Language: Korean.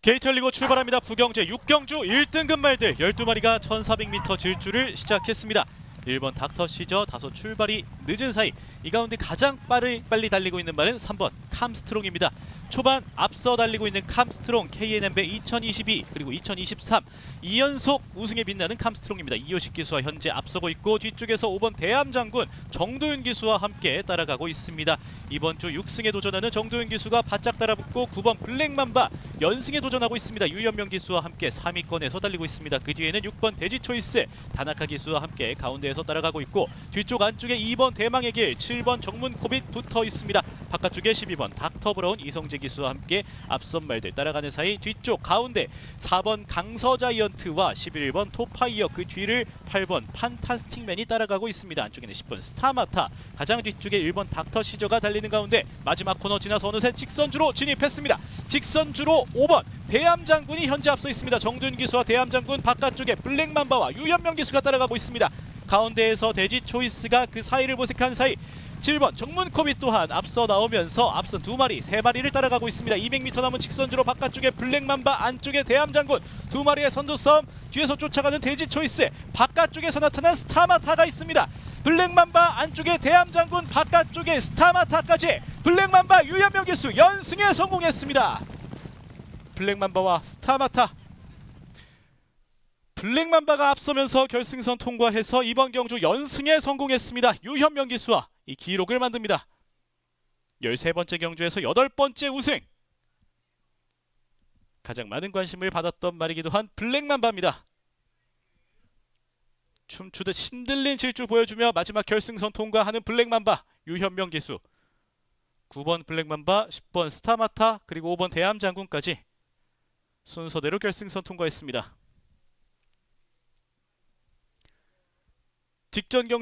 게이트 열리고 출발합니다. 부경제 6경주 1등급 말들 12마리가 1400m 질주를 시작했습니다. 1번 닥터 시저 다소 출발이 늦은 사이 이 가운데 가장 빠르, 빨리 달리고 있는 말은 3번 캄스트롱입니다. 초반 앞서 달리고 있는 캄스트롱 KNM배 2022 그리고 2023 2연속 우승에 빛나는 캄스트롱입니다. 이효식 기수와 현재 앞서고 있고 뒤쪽에서 5번 대함장군 정도윤 기수와 함께 따라가고 있습니다. 이번 주 6승에 도전하는 정도윤 기수가 바짝 따라붙고 9번 블랙맘바 연승에 도전하고 있습니다. 유현명 기수와 함께 3위권에서 달리고 있습니다. 그 뒤에는 6번 대지 초이스 다나카 기수와 함께 가운데에서 따라가고 있고 뒤쪽 안쪽에 2번 대망의 길 7번 정문 코빗 붙어 있습니다. 바깥쪽에 12번 닥터 브라운 이성재 기수와 함께 앞선 말들 따라가는 사이 뒤쪽 가운데 4번 강서 자이언트와 11번 토파이어 그 뒤를 8번 판타스틱맨이 따라가고 있습니다. 안쪽에는 10번 스타마타 가장 뒤쪽에 1번 닥터 시저가 달리는 가운데 마지막 코너 지나서 어느새 직선주로 진입했습니다. 직선주로 5번 대함장군이 현재 앞서 있습니다. 정두윤 기수와 대함장군 바깥쪽에 블랙맘바와 유현명 기수가 따라가고 있습니다. 가운데에서 대지 초이스가 그 사이를 모색한 사이 7번 정문코비 또한 앞서 나오면서 앞선 두 마리, 세 마리를 따라가고 있습니다. 200m 남은 직선주로 바깥쪽에 블랙맘바, 안쪽에 대함장군 두 마리의 선두 싸움 뒤에서 쫓아가는 대지 초이스 바깥쪽에서 나타난 스타마타가 있습니다. 블랙맘바 안쪽에 대함장군 바깥쪽에 스타마타까지 블랙맘바 유현명 기수 연승에 성공했습니다. 블랙맘바와 스타마타 블랙맘바가 앞서면서 결승선 통과해서 이번 경주 연승에 성공했습니다. 유현명 기수와 이 기록을 만듭니다. 13번째 경주에서 8번째 우승. 가장 많은 관심을 받았던 말이기도 한 블랙맘바입니다. 춤추듯 신들린 질주 보여주며 마지막 결승선 통과하는 블랙맘바 유현명 기수 9번 블랙맘바 10번 스타마타 그리고 5번 대함장군까지 순서대로 결승선 통과했습니다. 직전 경주